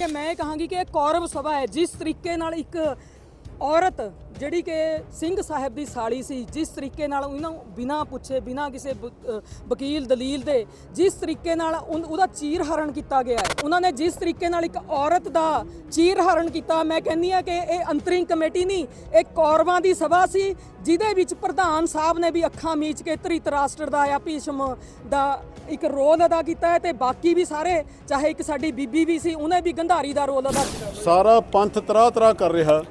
ਕਿ ਮੈਂ ਇਹ ਕਹਾਂਗੀ ਕਿ ਇਹ ਕੌਰਵ ਸਭਾ ਹੈ। ਜਿਸ ਤਰੀਕੇ ਨਾਲ ਇੱਕ ਔਰਤ ਜਿਹੜੀ ਕਿ ਸਿੰਘ ਸਾਹਿਬ ਦੀ ਸਾਲੀ ਸੀ, ਜਿਸ ਤਰੀਕੇ ਨਾਲ ਉਹਨਾਂ ਨੂੰ ਬਿਨਾਂ ਪੁੱਛੇ, ਬਿਨਾਂ ਕਿਸੇ ਵਕੀਲ ਦਲੀਲ ਦੇ, ਜਿਸ ਤਰੀਕੇ ਨਾਲ ਉਨ- ਉਹਦਾ ਚੀਰ ਹਰਣ ਕੀਤਾ ਗਿਆ ਹੈ। ਉਹਨਾਂ ਨੇ ਜਿਸ ਤਰੀਕੇ ਨਾਲ ਇੱਕ ਔਰਤ ਦਾ ਚੀਰ ਹਰਣ ਕੀਤਾ, ਮੈਂ ਕਹਿੰਦੀ ਆ ਕਿ ਇਹ ਅੰਤਰਿੰਗ ਕਮੇਟੀ ਨਹੀਂ, ਇਹ ਕੌਰਵਾਂ ਦੀ ਸਭਾ ਸੀ, ਜਿਹਦੇ ਵਿੱਚ ਪ੍ਰਧਾਨ ਸਾਹਿਬ ਨੇ ਵੀ ਅੱਖਾਂ ਮੀਚ ਕੇ ਧ੍ਰਿਤ ਰਾਸ਼ਟਰ ਦਾ ਜਾਂ ਭੀਸ਼ਮ ਦਾ ਇੱਕ ਰੋਲ ਅਦਾ ਕੀਤਾ ਹੈ ਤੇ ਬਾਕੀ ਵੀ ਸਾਰੇ, ਚਾਹੇ ਇੱਕ ਸਾਡੀ ਬੀਬੀ ਵੀ ਸੀ, ਉਹਨੇ ਵੀ ਗੰਧਾਰੀ ਦਾ ਰੋਲ ਅਦਾ ਕੀਤਾ। ਸਾਰਾ ਪੰਥ ਤਰਾ ਤਰਾ ਕਰ ਰਿਹਾ।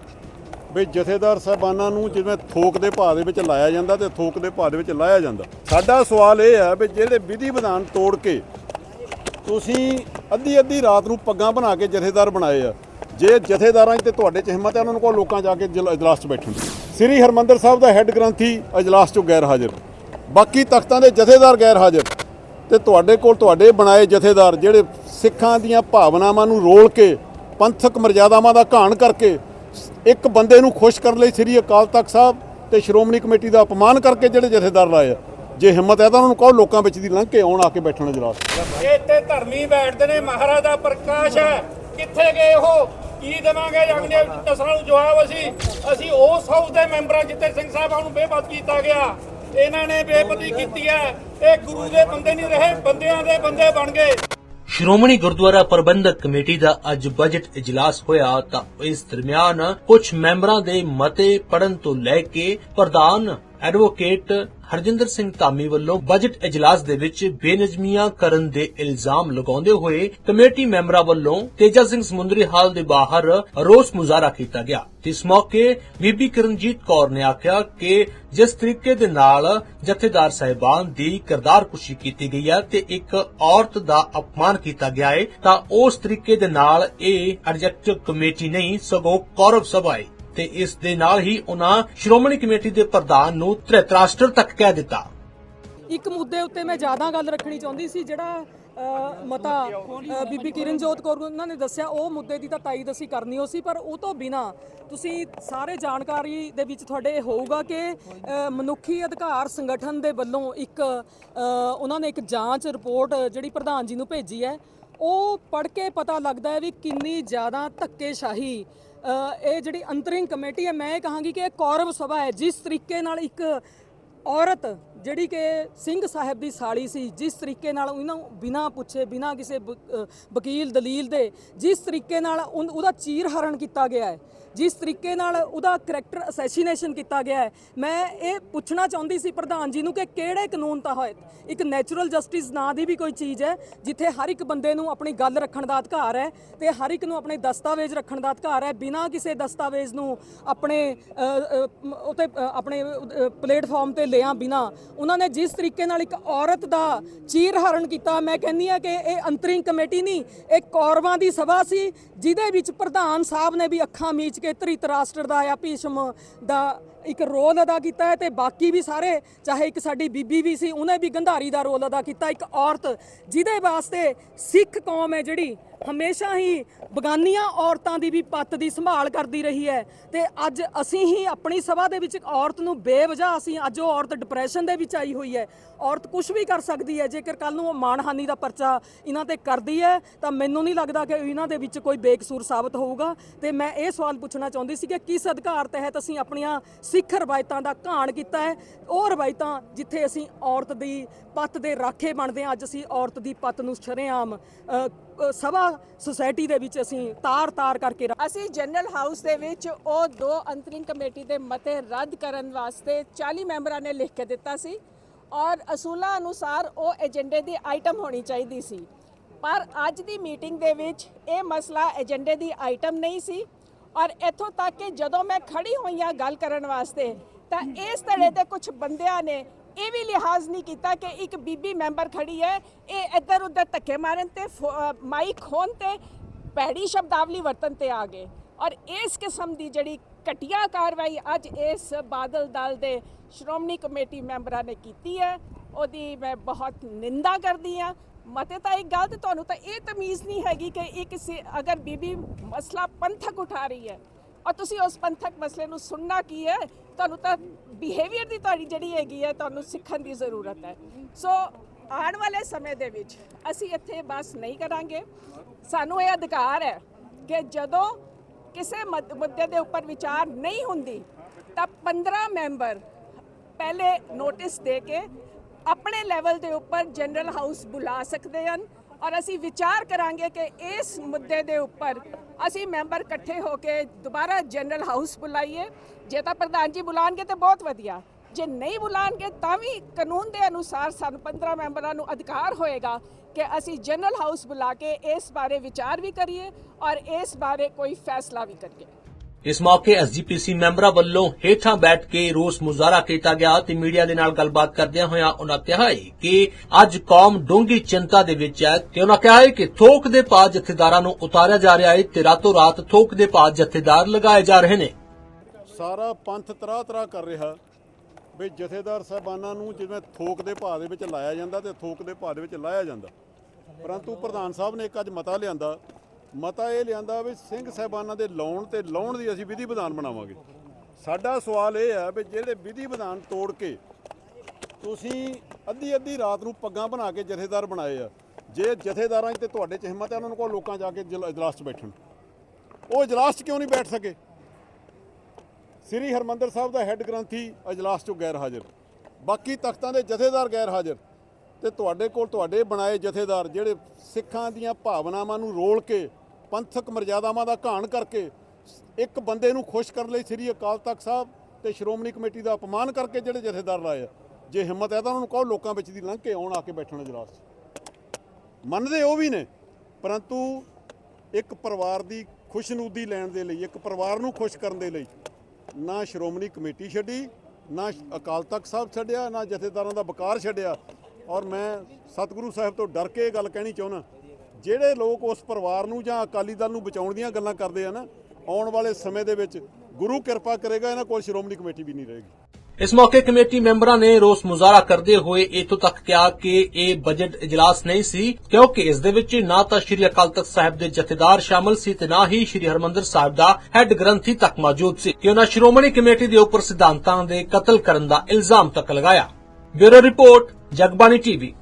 ਵੀ ਜਥੇਦਾਰ ਸਾਹਿਬਾਨਾਂ ਨੂੰ ਜਿਵੇਂ ਥੋਕ ਦੇ ਭਾਅ ਦੇ ਵਿੱਚ ਲਾਇਆ ਜਾਂਦਾ ਤੇ ਥੋਕ ਦੇ ਭਾਅ ਦੇ ਵਿੱਚ ਲਾਇਆ ਜਾਂਦਾ। ਸਾਡਾ ਸਵਾਲ ਇਹ ਹੈ ਵੀ ਜਿਹੜੇ ਵਿਧੀ ਵਿਧਾਨ ਤੋੜ ਕੇ ਤੁਸੀਂ ਅੱਧੀ ਅੱਧੀ ਰਾਤ ਨੂੰ ਪੱਗਾਂ ਬਣਾ ਕੇ ਜਥੇਦਾਰ ਬਣਾਏ ਆ। ਜੇ ਜਥੇਦਾਰਾਂ 'ਚ ਤੇ ਤੁਹਾਡੇ 'ਚ ਹਿੰਮਤ ਹੈ ਉਹਨਾਂ ਨੂੰ ਕੋਲ ਲੋਕਾਂ ਜਾ ਕੇ ਜਲ- ਇਜਲਾਸ 'ਚ ਬੈਠਣ ਸ੍ਰੀ ਹਰਮੰਦਰ ਸਾਹਿਬ ਦਾ ਹੈੱਡ ਗ੍ਰੰਥੀ ਇਜਲਾਸ 'ਚੋਂ ਗੈਰ ਹਾਜ਼ਰ। ਬਾਕੀ ਤਖਤਾਂ ਦੇ ਜਥੇਦਾਰ ਗੈਰ ਹਾਜ਼ਰ। ਤੇ ਤੁਹਾਡੇ ਕੋਲ ਤੁਹਾਡੇ ਬਣਾਏ ਜਥੇਦਾਰ ਜਿਹੜੇ ਸਿੱਖਾਂ ਦੀਆਂ ਭਾਵਨਾਵਾਂ ਨੂੰ ਰੋਲ ਕੇ, ਪੰਥਕ ਮਰਜ਼ਾਦਾਵਾਂ ਦਾ ਘਾਣ ਕਰਕੇ ਇੱਕ ਬੰਦੇ ਨੂੰ ਖੁਸ਼ ਕਰਨ ਲਈ ਸ੍ਰੀ ਅਕਾਲ ਤਖਤ ਸਾਹਿਬ ਤੇ ਸ਼੍ਰੋਮਣੀ ਕਮੇਟੀ ਦਾ ਅਪਮਾਨ ਕਰਕੇ ਜਿਹੜੇ ਜਥੇਦਾਰ ਲਾਏ ਆ। ਜੇ ਹਿੰਮਤ ਹੈ ਤਾਂ ਉਹਨਾਂ ਨੂੰ ਕਹੋ ਲੋਕਾਂ ਵਿੱਚ ਦੀ ਲੰਘ ਕੇ ਆਉਣ, ਆ ਕੇ ਬੈਠਣ ਇਜਲਾਸ ਇੱਥੇ ਧਰਮੀ ਬੈਠਦੇ ਨੇ, ਮਹਾਰਾਜ ਦਾ ਪ੍ਰਕਾਸ਼ ਹੈ। ਕਿੱਥੇ ਗਏ ਉਹ? ਕੀ ਦੇਵਾਂਗੇ ਜੰਗ ਦੇ ਨੂੰ ਜਵਾਬ ਅਸੀਂ? ਅਸੀਂ ਉਸ ਹਾਊਸ ਦੇ ਮੈਂਬਰਾਂ, ਜਿੱਥੇ ਸਿੰਘ ਸਾਹਿਬਾਂ ਨੂੰ ਬੇਪਤ ਕੀਤਾ ਗਿਆ। ਇਹਨਾਂ ਨੇ ਬੇਪਤੀ ਕੀਤੀ ਹੈ। ਇਹ ਗੁਰੂ ਦੇ ਬੰਦੇ ਨਹੀਂ ਰਹੇ, ਬੰਦਿਆਂ ਦੇ ਬੰਦੇ ਬਣ ਗਏ। ਸ਼੍ਰੋਮਣੀ ਗੁਰਦੁਆਰਾ ਪ੍ਰਬੰਧਕ ਕਮੇਟੀ ਦਾ ਅੱਜ ਬਜਟ ਇਜਲਾਸ ਹੋਇਆ ਤਾਂ ਇਸ ਦਰਮਿਆਨ ਕੁਝ ਮੈਂਬਰਾਂ ਦੇ ਮਤੇ ਪੜਨ ਤੋਂ ਲੈ ਕੇ ਪ੍ਰਧਾਨ ਐਡਵੋਕੇਟ ਹਰਜਿੰਦਰ ਸਿੰਘ ਧਾਮੀ ਵੱਲੋਂ ਬਜਟ ਇਜਲਾਸ ਦੇ ਵਿੱਚ ਬੇਨਜ਼ਮੀਆਂ ਕਰਨ ਦੇ ਇਲਜ਼ਾਮ ਲਗਾਉਂਦੇ ਹੋਏ ਕਮੇਟੀ ਮੈਂਬਰਾਂ ਵੱਲੋਂ ਤੇਜਾ ਸਿੰਘ ਸਮੁੰਦਰੀ ਹਾਲ ਦੇ ਬਾਹਰ ਰੋਸ ਮੁਜ਼ਾਹਰਾ ਕੀਤਾ ਗਿਆ। ਇਸ ਮੌਕੇ ਬੀਬੀ ਕਰਨਜੀਤ ਕੌਰ ਨੇ ਆਖਿਆ ਕਿ ਜਿਸ ਤਰੀਕੇ ਦੇ ਨਾਲ ਜਥੇਦਾਰ ਸਾਹਿਬਾਨ ਦੀ ਕਿਰਦਾਰਕੁਸ਼ੀ ਕੀਤੀ ਗਈ ਹੈ ਤੇ ਇੱਕ ਔਰਤ ਦਾ ਅਪਮਾਨ ਕੀਤਾ ਗਿਆ ਹੈ ਤਾਂ ਉਸ ਤਰੀਕੇ ਦੇ ਨਾਲ ਇਹ ਐਡਜੈਕਟਿਵ ਕਮੇਟੀ ਨਹੀਂ, ਸਗੋਂ ਕੌਰਵ ਸਭਾ ਹੈ ਤੇ ਇਸ ਦੇ ਨਾਲ ਹੀ ਉਹਨਾਂ ਸ਼੍ਰੋਮਣੀ ਕਮੇਟੀ ਦੇ ਪ੍ਰਧਾਨ ਨੂੰ ਧ੍ਰਿਤਰਾਸ਼ਟਰ ਤੱਕ ਕਹਿ ਦਿੱਤਾ। ਇੱਕ ਮੁੱਦੇ ਉੱਤੇ ਮੈਂ ਜ਼ਿਆਦਾ ਗੱਲ ਰੱਖਣੀ ਚਾਹੁੰਦੀ ਸੀ, ਜਿਹੜਾ ਮਤਾ ਬੀਬੀ ਕਿਰਨਜੋਤ ਕੌਰ ਉਹਨਾਂ ਨੇ ਦੱਸਿਆ, ਉਹ ਮੁੱਦੇ ਦੀ ਤਾਂ ਤਾਈਦ ਅਸੀਂ ਕਰਨੀ ਹੋ ਸੀ, ਪਰ ਉਹ ਤੋਂ ਬਿਨਾ ਤੁਸੀਂ ਸਾਰੇ ਜਾਣਕਾਰੀ ਦੇ ਵਿੱਚ ਤੁਹਾਡੇ ਇਹ ਹੋਊਗਾ ਕਿ ਮਨੁੱਖੀ ਅਧਿਕਾਰ ਸੰਗਠਨ ਦੇ ਵੱਲੋਂ ਇੱਕ ਉਹਨਾਂ ਨੇ ਇੱਕ ਜਾਂਚ ਰਿਪੋਰਟ ਜਿਹੜੀ ਪ੍ਰਧਾਨ ਜੀ ਨੂੰ ਭੇਜੀ ਹੈ, ਉਹ ਪੜ੍ਹ ਕੇ ਪਤਾ ਲੱਗਦਾ ਹੈ ਵੀ ਕਿੰਨੀ ਜ਼ਿਆਦਾ ਧੱਕੇਸ਼ਾਹੀ ਇਹ ਜਿਹੜੀ ਅੰਤਰਿੰਗ ਕਮੇਟੀ ਹੈ, ਮੈਂ ਇਹ ਕਹਾਂਗੀ ਕਿ ਇਹ ਕੌਰਵ ਸਭਾ ਹੈ। ਜਿਸ ਤਰੀਕੇ ਨਾਲ ਇੱਕ ਔਰਤ ਜਿਹੜੀ ਕਿ ਸਿੰਘ ਸਾਹਿਬ ਦੀ ਸਾਲੀ ਸੀ, ਜਿਸ ਤਰੀਕੇ ਨਾਲ ਉਹਨਾਂ ਨੂੰ ਬਿਨਾਂ ਪੁੱਛੇ, ਬਿਨਾਂ ਕਿਸੇ ਵ- ਵਕੀਲ, ਦਲੀਲ ਦੇ, ਜਿਸ ਤਰੀਕੇ ਨਾਲ ਉਨ- ਉਹਦਾ ਚੀਰ ਹਰਣ ਕੀਤਾ ਗਿਆ ਹੈ। ਜਿਸ ਤਰੀਕੇ ਨਾਲ ਉਹਦਾ ਕਰੈਕਟਰ ਅਸੈਸੀਨੇਸ਼ਨ ਕੀਤਾ ਗਿਆ ਹੈ ਮੈਂ ਇਹ ਪੁੱਛਣਾ ਚਾਹੁੰਦੀ ਸੀ ਪ੍ਰਧਾਨ ਜੀ ਨੂੰ ਕਿ ਕਿਹੜੇ ਕਾਨੂੰਨ ਤਹਿਤ ਇੱਕ ਨੈਚੁਰਲ ਜਸਟਿਸ ਨਾਂ ਦੀ ਵੀ ਕੋਈ ਚੀਜ਼ ਹੈ ਜਿੱਥੇ ਹਰ ਇੱਕ ਬੰਦੇ ਨੂੰ ਆਪਣੀ ਗੱਲ ਰੱਖਣ ਦਾ ਅਧਿਕਾਰ ਹੈ ਤੇ ਹਰ ਇੱਕ ਨੂੰ ਆਪਣੇ ਦਸਤਾਵੇਜ਼ ਰੱਖਣ ਦਾ ਅਧਿਕਾਰ ਹੈ ਬਿਨਾਂ ਕਿਸੇ ਦਸਤਾਵੇਜ਼ ਨੂੰ ਆਪਣੇ ਅ, ਅ, ਉਤੇ ਆਪਣੇ ਪਲੇਟਫਾਰਮ ਤੇ ਲਿਆਂ ਬਿਨਾਂ। ਉਹਨਾਂ ਨੇ ਜਿਸ ਤਰੀਕੇ ਨਾਲ ਇੱਕ ਔਰਤ ਦਾ ਚੀਰ ਹਰਣ ਕੀਤਾ ਮੈਂ ਕਹਿੰਦੀ ਆ ਕਿ ਇਹ ਅੰਤਰਿੰਗ ਕਮੇਟੀ ਨਹੀਂ ਇਹ ਕੌਰਵਾਂ ਦੀ ਸਭਾ ਸੀ ਜਿਹਦੇ ਵਿੱਚ ਪ੍ਰਧਾਨ ਸਾਹਿਬ ਨੇ ਵੀ ਅੱਖਾਂ ਮੀਚ ਕੇ ਧ੍ਰਿਤ ਰਾਸ਼ਟਰ ਦਾ ਜਾਂ ਭੀਸ਼ਮ ਦਾ ਇੱਕ ਰੋਲ ਅਦਾ ਕੀਤਾ ਹੈ ਤੇ ਬਾਕੀ ਵੀ ਸਾਰੇ, ਚਾਹੇ ਇੱਕ ਸਾਡੀ ਬੀਬੀ ਵੀ ਸੀ, ਉਹਨੇ ਵੀ ਗੰਧਾਰੀ ਦਾ ਰੋਲ ਅਦਾ ਕੀਤਾ, ਇੱਕ ਔਰਤ, ਜਿਹਦੇ ਵਾਸਤੇ ਸਿੱਖ ਕੌਮ ਹੈ ਜਿਹੜੀ, ਹਮੇਸ਼ਾ ਹੀ ਬਗਾਨੀਆਂ ਔਰਤਾਂ ਦੀ ਵੀ ਪੱਤ ਦੀ ਸੰਭਾਲ ਕਰਦੀ ਰਹੀ ਹੈ ਤੇ ਅੱਜ ਅਸੀਂ ਹੀ ਆਪਣੀ ਸਭਾ ਦੇ ਵਿੱਚ ਇੱਕ ਔਰਤ ਨੂੰ ਬੇਵਜ੍ਹਾ ਅਸੀਂ ਅੱਜ ਉਹ ਔਰਤ ਡਿਪਰੈਸ਼ਨ ਦੇ ਵਿੱਚ ਆਈ ਹੋਈ ਹੈ। ਔਰਤ ਕੁਝ ਵੀ ਕਰ ਸਕਦੀ ਹੈ, ਜੇਕਰ ਕੱਲ ਨੂੰ ਉਹ ਮਾਣਹਾਨੀ ਦਾ ਪਰਚਾ ਇਹਨਾਂ ਤੇ ਕਰਦੀ ਹੈ, ਤਾਂ ਮੈਨੂੰ ਨਹੀਂ ਲੱਗਦਾ ਕਿ ਇਹਨਾਂ ਦੇ ਵਿੱਚ ਕੋਈ ਬੇਕਸੂਰ ਸਾਬਤ ਹੋਊਗਾ। ਤੇ ਮੈਂ ਇਹ ਸਵਾਲ ਪੁੱਛਣਾ ਚਾਹੁੰਦੀ ਸੀ ਕਿ ਕਿਸ ਅਧਿਕਾਰ ਤਹਿਤ ਅਸੀਂ ਆਪਣੀਆਂ ਸਿੱਖ ਰਵਾਇਤਾਂ ਦਾ ਘਾਣ ਕੀਤਾ ਹੈ। ਉਹ ਰਵਾਇਤਾਂ ਜਿੱਥੇ ਅਸੀਂ ਔਰਤ ਦੀ ਪੱਤ ਦੇ ਰਾਖੇ ਬਣਦੇ ਹਾਂ, ਅੱਜ ਅਸੀਂ ਔਰਤ ਦੀ ਪੱਤ ਨੂੰ ਸ਼ਰੇਆਮ ਸਭਾ ਸੁਸਾਇਟੀ ਦੇ ਵਿੱਚ ਅਸੀਂ ਤਾਰ-ਤਾਰ ਕਰਕੇ ਅਸੀਂ ਜਨਰਲ ਹਾਊਸ ਦੇ ਵਿੱਚ ਉਹ ਦੋ ਅੰਤਰਿੰਗ ਕਮੇਟੀ ਦੇ ਮਤੇ ਰੱਦ ਕਰਨ ਵਾਸਤੇ 40 ਮੈਂਬਰਾਂ ਨੇ ਲਿਖ ਕੇ ਦਿੱਤਾ ਸੀ ਔਰ ਅਸੂਲਾਂ ਅਨੁਸਾਰ ਉਹ ਏਜੰਡੇ ਦੀ ਆਈਟਮ ਹੋਣੀ ਚਾਹੀਦੀ ਸੀ। ਪਰ ਅੱਜ ਦੀ ਮੀਟਿੰਗ ਦੇ ਵਿੱਚ ਇਹ ਮਸਲਾ ਏਜੰਡੇ ਦੀ ਆਈਟਮ ਨਹੀਂ ਸੀ। ਔਰ ਇੱਥੋਂ ਤੱਕ ਕਿ ਜਦੋਂ ਮੈਂ ਖੜੀ ਹੋਈ ਹਾਂ ਗੱਲ ਕਰਨ ਵਾਸਤੇ ਤਾਂ ਇਸ ਧੜੇ ਦੇ ਕੁਝ ਬੰਦਿਆਂ ਨੇ ਇਹ ਵੀ ਲਿਹਾਜ਼ ਨਹੀਂ ਕੀਤਾ ਕਿ ਇੱਕ ਬੀਬੀ ਮੈਂਬਰ ਖੜੀ ਹੈ ਇਹ ਇੱਧਰ ਉੱਧਰ ਧੱਕੇ ਮਾਰਨ ਤੇ ਫੋ- ਅ, ਮਾਈਕ ਖੋਨ ਤੇ ਭੈੜੀ ਸ਼ਬਦਾਵਲੀ ਵਰਤਨ ਤੇ ਆ ਗਏ। ਔਰ ਇਸ ਕਿਸਮ ਦੀ ਜਿਹੜੀ ਘਟੀਆ ਕਾਰਵਾਈ ਅੱਜ ਇਸ ਬਾਦਲ ਦਲ ਦੇ ਸ਼੍ਰੋਮਣੀ ਕਮੇਟੀ ਮੈਂਬਰਾਂ ਨੇ ਕੀਤੀ ਹੈ ਉਹਦੀ ਮੈਂ ਬਹੁਤ ਨਿੰਦਾ ਕਰਦੀ ਹਾਂ। ਮਤੇ ਤਾਂ ਇੱਕ ਗੱਲ ਤੇ ਤੁਹਾਨੂੰ ਤਾਂ ਇਹ ਤਮੀਜ਼ ਨਹੀਂ ਹੈਗੀ ਕਿ ਇਹ ਕਿਸੇ ਅਗਰ ਬੀਬੀ ਮਸਲਾ ਪੰਥਕ ਉਠਾ ਰਹੀ ਹੈ, ਔਰ ਤੁਸੀਂ ਉਸ ਪੰਥਕ ਮਸਲੇ ਨੂੰ ਸੁਣਨਾ ਕੀ ਹੈ? ਤੁਹਾਨੂੰ ਤਾਂ ਬਿਹੇਵੀਅਰ ਦੀ ਤੁਹਾਡੀ ਜਿਹੜੀ ਹੈਗੀ ਹੈ, ਤੁਹਾਨੂੰ ਸਿੱਖਣ ਦੀ ਜ਼ਰੂਰਤ ਹੈ। ਸੋ ਆਉਣ ਵਾਲੇ ਸਮੇਂ ਦੇ ਵਿੱਚ ਅਸੀਂ ਇੱਥੇ ਬਸ ਨਹੀਂ ਕਰਾਂਗੇ। ਸਾਨੂੰ ਇਹ ਅਧਿਕਾਰ ਹੈ ਕਿ ਜਦੋਂ ਕਿਸੇ ਮਦ- ਮੁੱਦੇ ਦੇ ਉੱਪਰ ਵਿਚਾਰ ਨਹੀਂ ਹੁੰਦੀ, ਤਾਂ 15 ਮੈਂਬਰ ਪਹਿਲੇ ਨੋਟਿਸ ਦੇ ਕੇ ਆਪਣੇ ਲੈਵਲ ਦੇ ਉੱਪਰ ਜਨਰਲ ਹਾਊਸ ਬੁਲਾ ਸਕਦੇ ਹਨ ਔਰ ਅਸੀਂ ਵਿਚਾਰ ਕਰਾਂਗੇ ਕਿ ਇਸ ਮੁੱਦੇ ਦੇ ਉੱਪਰ ਅਸੀਂ ਮੈਂਬਰ ਇਕੱਠੇ ਹੋ ਕੇ ਦੁਬਾਰਾ ਜਨਰਲ ਹਾਊਸ ਬੁਲਾਈਏ। ਜੇ ਤਾਂ ਪ੍ਰਧਾਨ ਜੀ ਬੁਲਾਣਗੇ ਤੇ ਬਹੁਤ ਵਧੀਆ। ਜੇ ਨਹੀਂ ਬੁਲਾਣਗੇ ਤਾਂ ਵੀ ਕਾਨੂੰਨ ਦੇ ਅਨੁਸਾਰ ਸਾਨੂੰ 15 ਮੈਂਬਰਾਂ ਨੂੰ ਅਧਿਕਾਰ ਹੋਏਗਾ ਕਿ ਅਸੀਂ ਜਨਰਲ ਹਾਊਸ ਬੁਲਾ ਕੇ ਇਸ ਬਾਰੇ ਵਿਚਾਰ ਵੀ ਕਰੀਏ ਔਰ ਇਸ ਬਾਰੇ ਕੋਈ ਫੈਸਲਾ ਵੀ ਕਰੀਏ। ਇਸ ਮੌਕੇ ਐਸਜੀਪੀਸੀ ਮੈਂਬਰਾਂ ਵੱਲੋਂ ਹੇਠਾਂ ਬੈਠ ਕੇ ਰੋਸ ਮੁਜ਼ਾਹਰਾ ਕੀਤਾ ਗਿਆ ਤੇ ਮੀਡੀਆ ਦੇ ਨਾਲ ਗੱਲਬਾਤ ਕਰਦਿਆਂ ਹੋਇਆਂ ਉਹਨਾਂ ਕਿਹਾ ਕਿ ਅੱਜ ਕੌਮ ਡੂੰਘੀ ਚਿੰਤਾ ਦੇ ਵਿੱਚ ਹੈ ਤੇ ਉਹਨਾਂ ਕਿਹਾ ਕਿ ਥੋਕ ਦੇ ਭਾਅ ਜਥੇਦਾਰਾਂ ਨੂੰ ਉਤਾਰਿਆ ਜਾ ਰਿਹਾ ਹੈ ਤੇ ਰਾਤੋਂ ਰਾਤ ਥੋਕ ਦੇ ਭਾਅ ਜਥੇਦਾਰ ਲਗਾਏ ਜਾ ਰਹੇ ਨੇ। ਸਾਰਾ ਪੰਥ ਤਰਾ ਤਰਾ ਕਰ ਰਿਹਾ ਵੀ ਜਥੇਦਾਰ ਸਾਹਿਬਾਨਾਂ ਨੂੰ ਜਿਵੇਂ ਥੋਕ ਦੇ ਭਾਅ ਦੇ ਵਿੱਚ ਲਾਇਆ ਜਾਂਦਾ ਤੇ ਥੋਕ ਦੇ ਭਾਅ ਦੇ ਵਿੱਚ ਲਾਇਆ ਜਾਂਦਾ। ਪਰੰਤੂ ਪ੍ਰਧਾਨ ਸਾਹਿਬ ਨੇ ਇੱਕ ਅੱਜ ਮਤਾ ਲਿਆਂਦਾ ਮਤਾ ਇਹ ਲਿਆਂਦਾ ਵੀ ਸਿੰਘ ਸਾਹਿਬਾਨਾਂ ਦੇ ਲਾਉਣ ਤੇ ਲਾਉਣ ਦੀ ਅਸੀਂ ਵਿਧੀ ਵਿਧਾਨ ਬਣਾਵਾਂਗੇ। ਸਾਡਾ ਸਵਾਲ ਇਹ ਹੈ ਵੀ ਜਿਹੜੇ ਵਿਧੀ ਵਿਧਾਨ ਤੋੜ ਕੇ ਤੁਸੀਂ ਅੱਧੀ ਅੱਧੀ ਰਾਤ ਨੂੰ ਪੱਗਾਂ ਬਣਾ ਕੇ ਜਥੇਦਾਰ ਬਣਾਏ ਆ, ਜੇ ਜਥੇਦਾਰਾਂ 'ਚ ਤੇ ਤੁਹਾਡੇ 'ਚ ਹਿੰਮਤ ਹੈ ਉਹਨਾਂ ਨੂੰ ਕੋਲ ਲੋਕਾਂ ਜਾ ਕੇ ਜਲ- ਇਜਲਾਸ 'ਚ ਬੈਠਣ। ਉਹ ਇਜਲਾਸ 'ਚ ਕਿਉਂ ਨਹੀਂ ਬੈਠ ਸਕੇ? ਸ੍ਰੀ ਹਰਮੰਦਰ ਸਾਹਿਬ ਦਾ ਹੈੱਡ ਗ੍ਰੰਥੀ ਅਜਲਾਸ 'ਚੋਂ ਗੈਰ ਹਾਜ਼ਰ। ਬਾਕੀ ਤਖਤਾਂ ਦੇ ਜਥੇਦਾਰ ਗੈਰ ਹਾਜ਼ਰ। ਤੇ ਤੁਹਾਡੇ ਕੋਲ ਤੁਹਾਡੇ ਬਣਾਏ ਜਥੇਦਾਰ ਜਿਹੜੇ ਸਿੱਖਾਂ ਦੀਆਂ ਭਾਵਨਾਵਾਂ ਨੂੰ ਰੋਲ ਕੇ ਪੰਥਕ ਮਰਜ਼ਾਦਾਵਾਂ ਦਾ ਘਾਣ ਕਰਕੇ ਇੱਕ ਬੰਦੇ ਨੂੰ ਖੁਸ਼ ਕਰਨ ਲਈ ਸ੍ਰੀ ਅਕਾਲ ਤਖਤ ਸਾਹਿਬ ਤੇ ਸ਼੍ਰੋਮਣੀ ਕਮੇਟੀ ਦਾ ਅਪਮਾਨ ਕਰਕੇ ਜਿਹੜੇ ਜਥੇਦਾਰ ਲਾਏ ਆ। ਜੇ ਹਿੰਮਤ ਹੈ ਤਾਂ ਉਹਨਾਂ ਨੂੰ ਕਹੋ ਲੋਕਾਂ ਵਿੱਚ ਦੀ ਲੰਘ ਕੇ ਆਉਣ, ਆ ਕੇ ਬੈਠਣ ਅਜਲਾਸ ਮੰਨਦੇ ਉਹ ਵੀ ਨੇ, ਪਰੰਤੂ ਇੱਕ ਪਰਿਵਾਰ ਦੀ ਖੁਸ਼ਨੂਦੀ ਲੈਣ ਦੇ ਲਈ, ਇੱਕ ਪਰਿਵਾਰ ਨੂੰ ਖੁਸ਼ ਕਰਨ ਦੇ ਲਈ ਨਾ ਸ਼੍ਰੋਮਣੀ ਕਮੇਟੀ ਛੱਡੀ, ਨਾ ਅਕਾਲ ਤਖਤ ਸਾਹਿਬ ਛੱਡਿਆ, ਨਾ ਜਥੇਦਾਰਾਂ ਦਾ ਵਕਾਰ ਛੱਡਿਆ। ਔਰ ਮੈਂ ਸਤਿਗੁਰੂ ਸਾਹਿਬ ਤੋਂ ਡਰ ਕੇ ਇਹ ਗੱਲ ਕਹਿਣੀ ਚਾਹੁੰਦਾ। ਜਿਹੜੇ ਲੋਕ ਉਸ ਪਰਿਵਾਰ ਨੂੰ ਜਾਂ ਅਕਾਲੀ ਦਲ ਨੂੰ ਬਚਾਉਣ ਦੀਆਂ ਗੱਲਾਂ ਕਰਦੇ ਆ ਨਾ, ਆਉਣ ਵਾਲੇ ਸਮੇਂ ਦੇ ਵਿੱਚ ਗੁਰੂ ਕਿਰਪਾ ਕਰੇਗਾ, ਇਹਨਾਂ ਕੋਲ ਸ਼੍ਰੋਮਣੀ ਕਮੇਟੀ ਵੀ ਨਹੀਂ ਰਹੇਗੀ। ਇਸ ਮੌਕੇ ਕਮੇਟੀ ਮੈਂਬਰਾਂ ਨੇ ਰੋਸ ਮੁਜ਼ਾਹਰਾ ਕਰਦੇ ਹੋਏ ਇਥੋਂ ਤੱਕ ਕਿਹਾ ਕਿ ਇਹ ਬਜਟ ਇਜਲਾਸ ਨਹੀਂ ਸੀ, ਕਿਉਂਕਿ ਇਸ ਦੇ ਵਿੱਚ ਨਾ ਤਾਂ ਸ੍ਰੀ ਅਕਾਲ ਤਖਤ ਸਾਹਿਬ ਦੇ ਜਥੇਦਾਰ ਸ਼ਾਮਲ ਸੀ ਤੇ ਨਾ ਹੀ ਸ੍ਰੀ ਹਰਮੰਦਰ ਸਾਹਿਬ ਦਾ ਹੈੱਡ ਗ੍ਰੰਥੀ ਤੱਕ ਮੌਜੂਦ ਸੀ, ਕਿ ਉਹਨਾਂ ਸ਼੍ਰੋਮਣੀ ਕਮੇਟੀ ਦੇ ਉੱਪਰ ਸਿਧਾਂਤਾਂ ਦੇ ਕਤਲ ਕਰਨ ਦਾ ਇਲਜ਼ਾਮ ਤੱਕ ਲਗਾਇਆ। Bureau report, Jagbani TV.